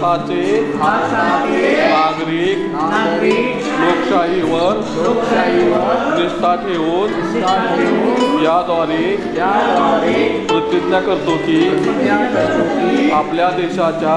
भारताचे नागरिक लोकशाहीवर निष्ठा ठेवून याद्वारे प्रतिज्ञा करतो की आपल्या देशाच्या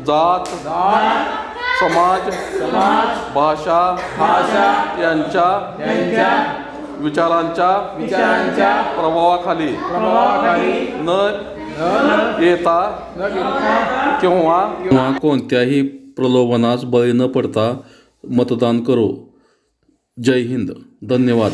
जात समाज समाज भाषा भाषा यांच्या यांच्या विचारांच्या विचारांच्या प्रभावाखाली प्रभावाखाली न येता किंवा किंवा कोणत्याही प्रलोभनास बळी न पडता मतदान करो. जय हिंद. धन्यवाद.